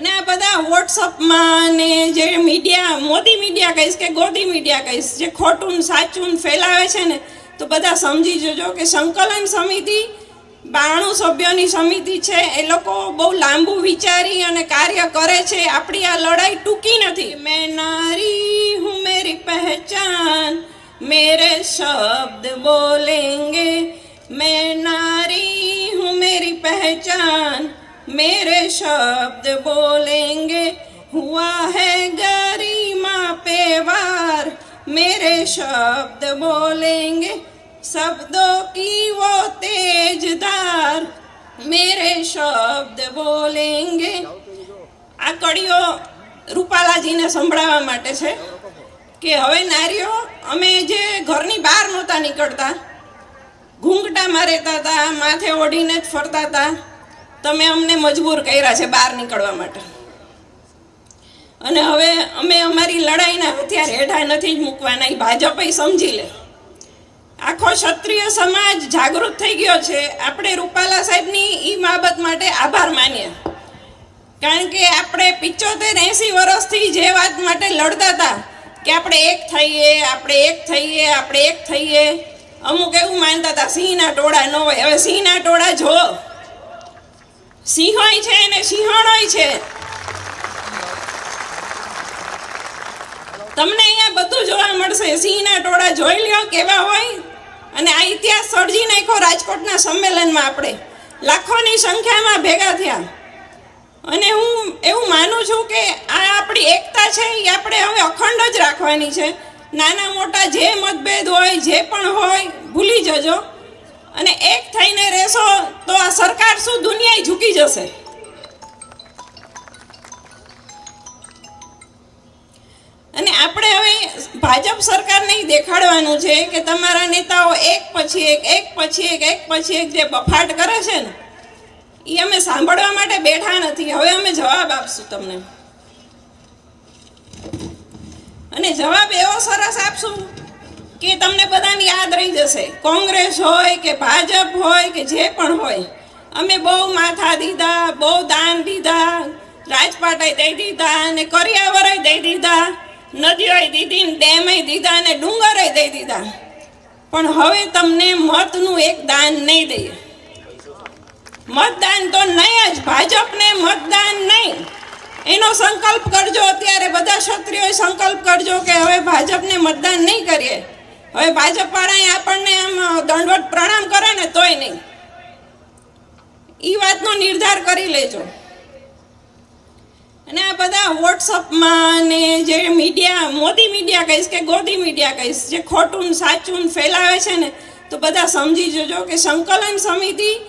અને આ બધા વોટ્સઅપમાં ને જે મીડિયા મોદી મીડિયા કહીશ કે ગોદી મીડિયા કહીશ, જે ખોટું સાચું ફેલાવે છે ને, તો બધા સમજી જજો કે સંકલન સમિતિ, બાણું સભ્યોની સમિતિ છે, એ લોકો બહુ લાંબુ વિચારી અને કાર્ય કરે છે. આપણી આ લડાઈ ટૂંકી નથી. મેં નારી હું મેરી પહેચાન, મેરે શબ્દ બોલેંગે. મેં નારી હું મેરી પહેચાન मेरे शब्द बोलेंगे। हुआ है गरिमा पे वार मेरे शब्द बोलेंगे। शब्दों की वो तेजदार मेरे શબ્દ બોલેંગે આ કડીઓ રૂપાલાજીને સંભળાવવા માટે છે કે હવે નારીઓ, અમે જે ઘરની બહાર નહોતા નીકળતા, ઘૂંઘટામાં રહેતા હતા, માથે ઓઢીને જ ફરતા હતા તમે અમને મજબૂર કર્યા છે બહાર નીકળવા માટે. અને હવે અમે અમારી લડાઈના હથિયાર હેઠા નથી જ મૂકવાના એ ભાજપ સમજી લે. આખો ક્ષત્રિય સમાજ જાગૃત થઈ ગયો છે. આપણે રૂપાલા સાહેબની એ બાબત માટે આભાર માનીએ. કારણ કે આપણે પિચોતેર એંસી વર્ષથી જે વાત માટે લડતા હતા કે આપણે એક થઈએ, આપણે એક થઈએ, આપણે એક થઈએ, અમુક એવું માનતા હતા, સિંહના ટોળા ન હોય. હવે સિંહના ટોળા જો સિંહોય છે ને સિંહણોય છે. તમને અહીંયા બધું જોવા મળશે. સિંહના ટોળા જોઈ લ્યો કેવા હોય. અને આ ઇતિહાસ સર્જી નાખ્યો રાજકોટના સંમેલનમાં આપણે. લાખોની સંખ્યામાં ભેગા થયા. અને હું એવું માનું છું કે આ આપણી એકતા છે, એ આપણે હવે અખંડ જ રાખવાની છે. નાના મોટા જે મતભેદ હોય, જે પણ હોય, ભૂલી જજો. અને એક થઈને રહેશો તો આ સરકાર શું દુનિયા ઝૂકી જશે? અને આપણે હવે ભાજપ સરકારને દેખાડવાનું છે કે તમારા નેતાઓ એક પછી એક એક પછી એક એક પછી એક જે બફાટ કરે છે ને એ અમે સાંભળવા માટે બેઠા નથી. હવે અમે જવાબ આપશું તમને. અને જવાબ એવો સરસ આપશું કે તમને બધાને યાદ રહી જશે. કોંગ્રેસ હોય કે ભાજપ હોય કે જે પણ હોય, અમે બહુ માથા દીધા, બહુ દાન દીધા, રાજપાટે દઈ દીધા અને કરિયાવરાય દઈ દીધા, નદીઓએ દીધી ને દીધા અને ડુંગરે દઈ દીધા. પણ હવે તમને મતનું એક દાન નહીં દઈએ. મતદાન તો નહીં જ, ભાજપને મતદાન નહીં. એનો સંકલ્પ કરજો, અત્યારે બધા ક્ષત્રિયોએ સંકલ્પ કરજો કે હવે ભાજપને મતદાન નહીં કરીએ. હવે ભાજપ વાળા આપણને આમ દંડવટ પ્રણામ કરે ને તોય નહીં. એ વાતનો નિર્ધાર કરી લેજો. અને આ બધા વોટ્સઅપમાં ને જે મીડિયા, મોદી મીડિયા કહીશ કે ગોદી મીડિયા કહીશ, જે ખોટું સાચું ફેલાવે છે ને, તો બધા સમજી જજો કે સંકલન સમિતિ,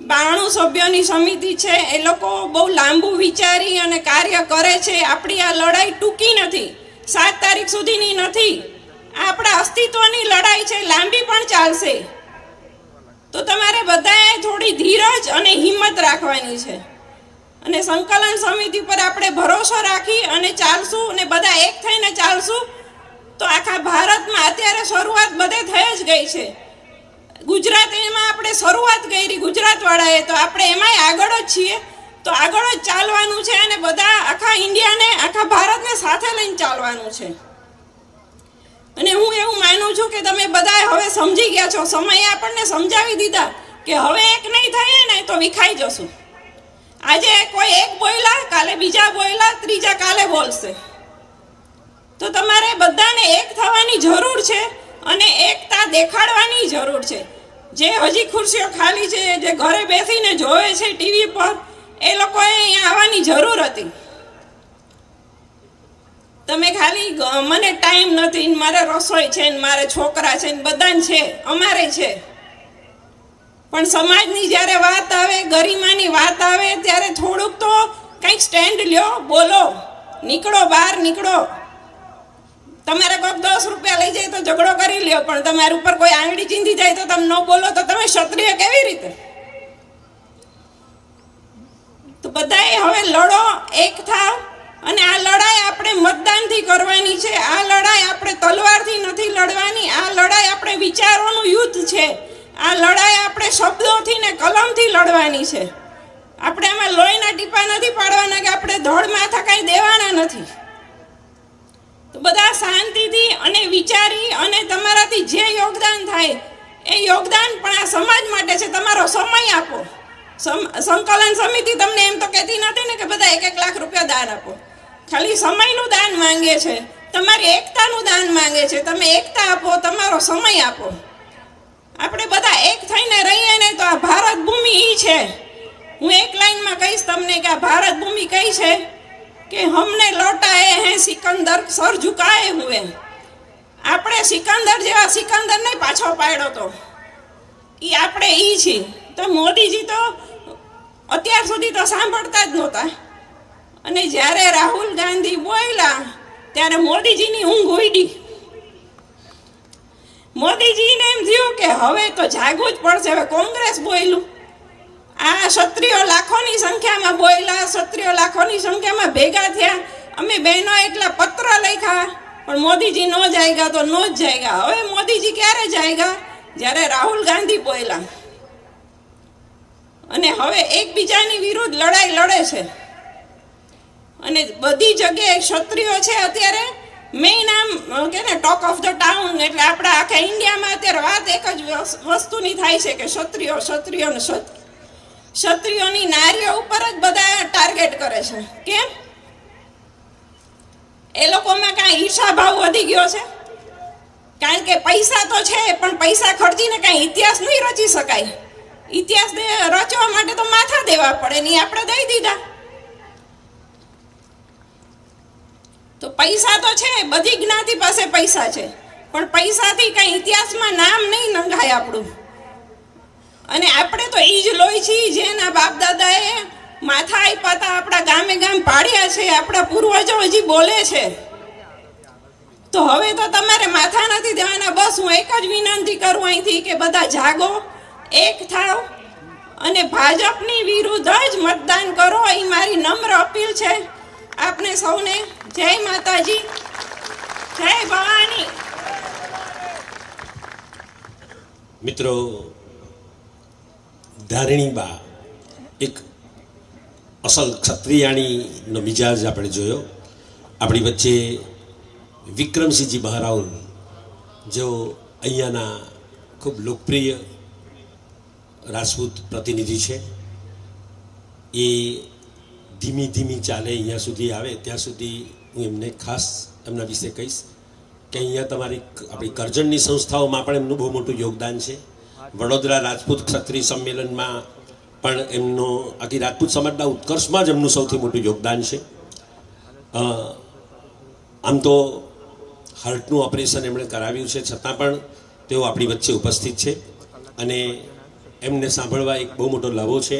બાણું સભ્યોની સમિતિ છે, એ લોકો બહુ લાંબુ વિચારી અને કાર્ય કરે છે. આપણી આ લડાઈ ટૂંકી નથી. સાત તારીખ સુધીની નથી. આપણા અસ્તિત્વની લડાઈ છે, લાંબી પણ ચાલશે. તો તમારે બધાએ થોડી ધીરજ અને હિંમત રાખવાની છે. અને સંકલન સમિતિ પર આપણે ભરોસો રાખી અને ચાલશું અને બધા એક થઈને ચાલશું, તો આખા ભારતમાં અત્યારે શરૂઆત બધે થઈ જ ગઈ છે. ગુજરાતીમાં આપણે શરૂઆત કરી ગુજરાતવાળાએ, તો આપણે એમાંય આગળ જ છીએ. તો આગળ જ ચાલવાનું છે અને બધા આખા ઇન્ડિયાને, આખા ભારતને સાથે લઈને ચાલવાનું છે. અને હું એવું માનું છું કે તમે બધા હવે સમજી ગયા છો. સમયે આપણને સમજાવી દીધા કે હવે એક નહીં થઈએ ને તો વિખાઈ જશું. આજે કોઈ એક બોયલા, કાલે બીજા બોયલા, ત્રીજા કાલે બોલશે. તો તમારે બધાને એક થવાની જરૂર છે અને એકતા દેખાડવાની જરૂર છે. જે હજી ખુરશીઓ ખાલી છે, જે ઘરે બેસીને જોવે છે ટીવી પર, એ લોકોએ અહીંયા આવવાની જરૂર હતી. તમે ખાલી મને ટાઈમ નથી મારે રસોઈ છે ને મારે છોકરા છે ને બધાને છે, અમારે છે. પણ સમાજની જ્યારે વાત આવે, ગરિમાની વાત આવે, ત્યારે થોડુંક તો કંઈક સ્ટેન્ડ લ્યો, બોલો. નીકળો બહાર, નીકળો. તમારે કોઈક દસ રૂપિયા લઈ જાય તો ઝઘડો કરી લ્યો, પણ તમારી ઉપર કોઈ આંગળી ચીંધી જાય તો તમે ન બોલો તો તમે ક્ષત્રિય કેવી રીતે? તો બધાએ હવે લડો, એક થાવ અને આ લડાઈ આપણે મતદાનથી કરવાની છે. આ લડાઈ આપણે તલવારથી નથી લડવાની. આ લડાઈ આપણે વિચારોનું યુદ્ધ છે. આ લડાઈ આપણે શબ્દોથી ને કલમથી લડવાની છે. આપણે આમાં લોહીના ટીપા નથી પાડવાના કે આપણે ધડ માથા કાંઈ દેવાના નથી. તો બધા શાંતિથી અને વિચારી અને તમારાથી જે યોગદાન થાય, એ યોગદાન પણ આ સમાજ માટે છે. તમારો સમય આપો. સંકલન સમિતિ તમને એમ તો કહેતી નથી ને કે બધા એક એક લાખ રૂપિયા દાન આપો. ખાલી સમયનું દાન માંગે છે. તમારી એકતાનું દાન માંગે છે. તમે એકતા આપો, તમારો સમય આપો. આપણે બધા એક થઈને રહીએ ને તો આ ભારત ભૂમિ એ છે. હું એક લાઈનમાં કહીશ તમને કે આ ભારત ભૂમિ કઈ છે? કે હમને લોટા એ હે સિકંદર સર ઝુકાએ હુએ. આપણે સિકંદર જેવા સિકંદર સિકંદરને પાછો પાડ્યો તો. એ આપણે એ છીએ. તો મોદીજી તો અત્યાર સુધી તો સાંભળતા જ નહોતા. અને જ્યારે રાહુલ ગાંધી બોલ્યા, ત્યારે મોદીજીની ઊંઘ ઉડી. મોદીજીને એમ થયું કે હવે તો જાગવું જ પડશે, હવે કોંગ્રેસ બોલ્યું. આ ક્ષત્રિયો લાખોની સંખ્યામાં બોલ્યા, ક્ષત્રિયો લાખોની સંખ્યામાં ભેગા થયા. અમે બહેનો એટલા પત્ર લખ્યા, પણ મોદીજી નો જાયગા તો ન જ જાયગા. હવે મોદીજી ક્યારે જાયગા? જ્યારે રાહુલ ગાંધી બોલ્યા. અને હવે એકબીજાની વિરુદ્ધ લડાઈ લડે છે. અને બધી જગ્યાએ ક્ષત્રિયો છે અત્યારે મેઇન આમ કે ને ટોક ઓફ ધ ટાઉન એટલે આપણા આખા ઇન્ડિયામાં અત્યારે વાત એક જ વસ- વસ્તુની થાય છે કે ક્ષત્રિયો ક્ષત્રિયો ને ક્ષત્રિયોની નારીઓ ઉપર જ બધા ટાર્ગેટ કરે છે. કેમ? એ લોકોમાં કાંઈ ઈર્ષાભાવ વધી ગયો છે? કારણ કે પૈસા તો છે, પણ પૈસા ખર્ચીને કાંઈ ઇતિહાસ નહીં રચી શકાય. ઇતિહાસ રચવા માટે તો માથા દેવા પડે નહીં આપણે દઈ દીધા. તો પૈસા તો છે, બધી જ્ઞાતિ પાસે પૈસા છે. પણ પૈસાથી કઈ ઇતિહાસમાં નામ નહીં નંગાય આપણું. અને આપણે તો એ જ લોહી છીએ, જેના બાપ દાદાએ માથા આપ્યા હતા આપણા ગામે ગામ પાડ્યા છે, આપણા પૂર્વજો હજી બોલે છે. તો હવે તો તમારે માથા નથી દેવાના, બસ હું એક જ વિનંતી કરું અહીંથી કે બધા જાગો, એક થાવ અને ભાજપની વિરુદ્ધ જ મતદાન કરો એ મારી નમ્ર અપીલ છે. આપને સૌને જય માતાજી, જય ભવાની. મિત્રો ધારિણીબા એક અસલ ક્ષત્રિયાણીનો મિજાજ આપણે જોયો. આપણી વચ્ચે વિક્રમસિંહજી બહરાઉલ જેઓ અહીંયાના ખૂબ લોકપ્રિય રાજપૂત પ્રતિનિધિ છે, એ ધીમી ધીમી ચાલે, અહીંયા સુધી આવે, ત્યાં સુધી હું એમને ખાસ એમના વિશે કહીશ કે અહીંયા તમારી આપણી કરજણની સંસ્થાઓમાં પણ એમનું બહુ મોટું યોગદાન છે. વડોદરા રાજપૂત ક્ષત્રિય સંમેલનમાં પણ એમનો આખી રાજપૂત સમાજના ઉત્કર્ષમાં જ એમનું સૌથી મોટું યોગદાન છે. આમ તો હાર્ટનું ઓપરેશન એમણે કરાવ્યું છે, છતાં પણ તેઓ આપણી વચ્ચે ઉપસ્થિત છે અને એમને સાંભળવા એક બહુ મોટો લાભો છે,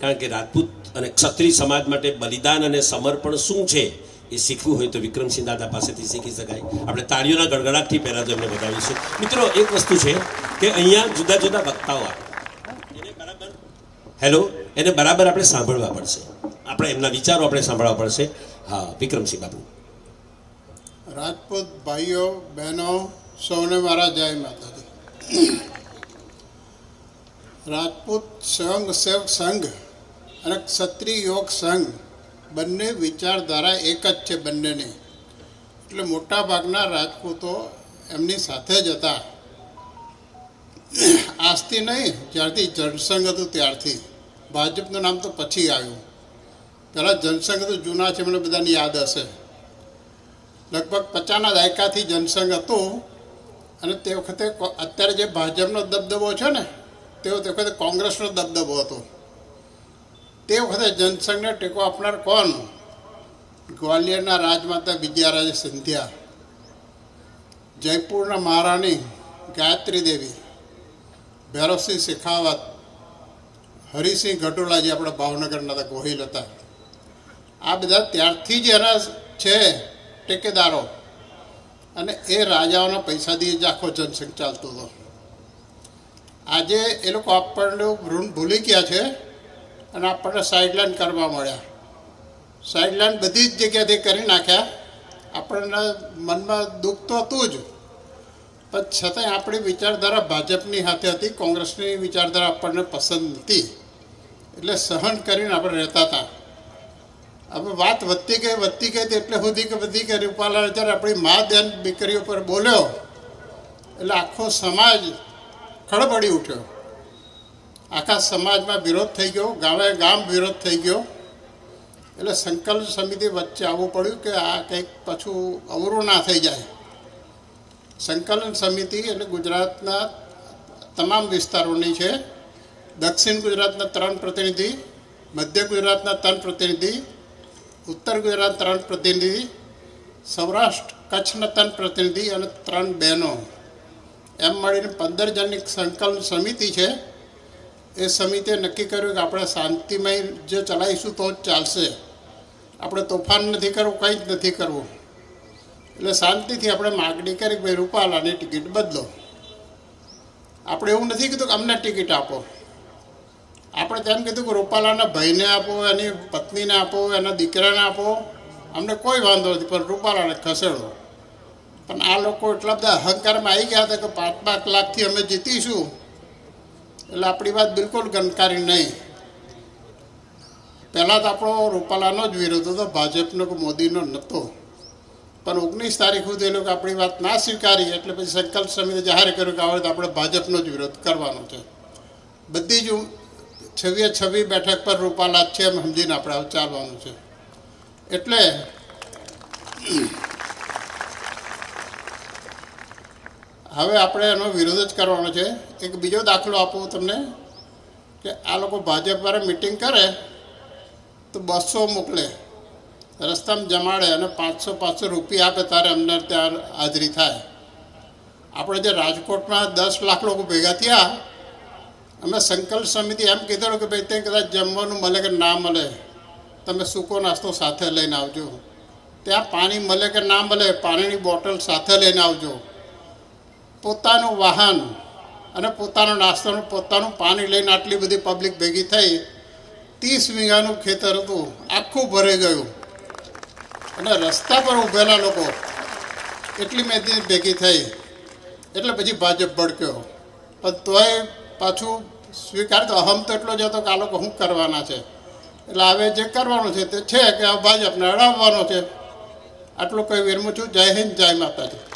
કારણ કે રાજપૂત અને ક્ષત્રિય સમાજ માટે બલિદાન અને સમર્પણ શું છે એ શીખવું હોય તો વિક્રમસિંહ દાદા પાસેથી શીખી શકાય. આપણે તાળીઓના ગડગડાટથી પહેલાં તો એમને બતાવીશું. મિત્રો, એક વસ્તુ છે કે અહીંયા જુદા જુદા વક્તાઓ એને બરાબર હેલો, એને બરાબર આપણે સાંભળવા પડશે. આપણે એમના વિચારો આપણે સાંભળવા પડશે. હા, વિક્રમસિંહ બાબુ રાજપૂત ભાઈઓ, બહેનો, સૌને મારા જય માતાજી. રાજપૂત સ્વયંસેવક સંઘ અને ક્ષત્રિય યોગ સંઘ બંને વિચારધારા એક જ છે બંનેની. એટલે મોટા ભાગના રાજપૂતો એમની સાથે જ હતા. આજથી નહીં, જ્યારથી જનસંઘ હતું ત્યારથી. ભાજપનું નામ તો પછી આવ્યું. પહેલાં જનસંઘ તો જૂના છે, મને બધાને યાદ હશે. લગભગ પચાસના દાયકાથી જનસંઘ હતું અને તે વખતે અત્યારે જે ભાજપનો દબદબો છે ને, તે વખતે કોંગ્રેસનો દબદબો હતો. તે વખતે જનસંઘને ટેકો આપનાર કોણ? ગ્વાલિયરના રાજમાતા વિદ્યારાજે સિંધિયા, જયપુરના મહારાણી ગાયત્રી દેવી, ભૈરવસિંહ શેખાવત, હરિસિંહ ગઢોલાજી આપણા ભાવનગરના હતા, ગોહિલ હતા. આ બધા ત્યારથી જ એના છે ટેકેદારો. અને એ રાજાઓના પૈસાથી જ આખો જનસંઘ ચાલતો હતો. આજે એ લોકો આપણને ઋણ ભૂલી ગયા છે. અને આપણને સાઇડલાઇન કરવા મળ્યા. સાઇડલાઇન બધી જ જગ્યાથી કરી નાખ્યા. આપણને મનમાં દુઃખ તો હતું જ. પણ છતાંય આપણી વિચારધારા ભાજપની હાથે હતી. કોંગ્રેસની વિચારધારા આપણને પસંદ નથી એટલે સહન કરીને આપણે રહેતા હતા. હવે વાત વધતી ગઈ વધતી ગઈ એટલે સુધી કે બધી કે રૂપાલા જ્યારે આપણી મા બેન દીકરીઓ પર બોલ્યો, એટલે આખો સમાજ ખળબળી ઉઠ્યો. આખા સમાજમાં વિરોધ થઈ ગયો, ગામે ગામ વિરોધ થઈ ગયો. એટલે સંકલ્પ સમિતિ વચ્ચે આવવું પડ્યું કે આ કંઈક પાછું અવરું ના થઈ જાય. સંકલન સમિતિ એટલે ગુજરાતના તમામ વિસ્તારોની છે. દક્ષિણ ગુજરાતના ત્રણ પ્રતિનિધિ, મધ્ય ગુજરાતના ત્રણ પ્રતિનિધિ, ઉત્તર ગુજરાત ત્રણ પ્રતિનિધિ, સૌરાષ્ટ્ર કચ્છના ત્રણ પ્રતિનિધિ અને ત્રણ બહેનો. એમ મળીને પંદર જણની સંકલન સમિતિ છે. એ સમિતિએ નક્કી કર્યું કે આપણે શાંતિમય જે ચલાવીશું તો જ ચાલશે. આપણે તોફાન નથી કરવું, કંઈ જ નથી કરવું. એટલે શાંતિથી આપણે માગણી કરી કે ભાઈ રૂપાલાની ટિકિટ બદલો. આપણે એવું નથી કીધું કે અમને ટિકિટ આપો. આપણે તેમ કીધું કે રૂપાલાના ભાઈને આપો, એની પત્નીને આપો, એના દીકરાને આપો. અમને કોઈ વાંધો નથી, પણ રૂપાલાને ખસેડો. પણ આ લોકો એટલા બધા અહંકારમાં આવી ગયા હતા કે પાંચ પાંચ લાખથી અમે જીતીશું. એટલે આપણી વાત બિલકુલ ગણકારી નહીં. પહેલાં તો આપણો રૂપાલાનો જ વિરોધ હતો, ભાજપનો કે મોદીનો નહોતો. પણ ઓગણીસ તારીખ સુધી એ લોકો આપણી વાત ના સ્વીકારી, એટલે પછી સંકલ્પ સમિતિ જાહેર કર્યું કે હવે તો આપણે ભાજપનો જ વિરોધ કરવાનો છે. બધી જ છવ્વીએ છવ્વી બેઠક પર રૂપાલા છે એમ સમજીને આપણે ચાલવાનું છે. એટલે હવે આપણે એનો વિરોધ જ કરવાનો છે. એક બીજો દાખલો આપું તમને, કે આ લોકો ભાજપ વાળા મિટિંગ કરે, તો બસો મોકલે રસ્તામાં જમાડે અને પાંચસો પાંચસો રૂપિયા આપે તારે અમને ત્યાં હાજરી થાય. આપણે જે રાજકોટમાં દસ લાખ લોકો ભેગા થયા, અમે સંકલ્પ સમિતિ એમ કીધેલું કે ભાઈ ત્યાં કદાચ જમવાનું મળે કે ના મળે, તમે સૂકો નાસ્તો સાથે લઈને આવજો. ત્યાં પાણી મળે કે ના મળે, પાણીની બોટલ સાથે લઈને આવજો. પોતાનું વાહન અને પોતાનો નાસ્તાનું પોતાનું પાણી લઈને આટલી બધી પબ્લિક ભેગી થઈ, ત્રીસ વીઘાનું ખેતર હતું, આખું ભરાઈ ગયું. અને રસ્તા પર ઊભેલા લોકો એટલી મેદી ભેગી થઈ, એટલે પછી ભાજપ ભડક્યો. પણ તોય પાછું સ્વીકાર તો અહમ તો એટલો જ હતો કે આ લોકો શું કરવાના છે? એટલે હવે જે કરવાનું છે તે છે કે આ ભાજપને અડાવવાનો છે. આટલું કહી વિરમું છું. જય હિન્દ, જય માતાજી.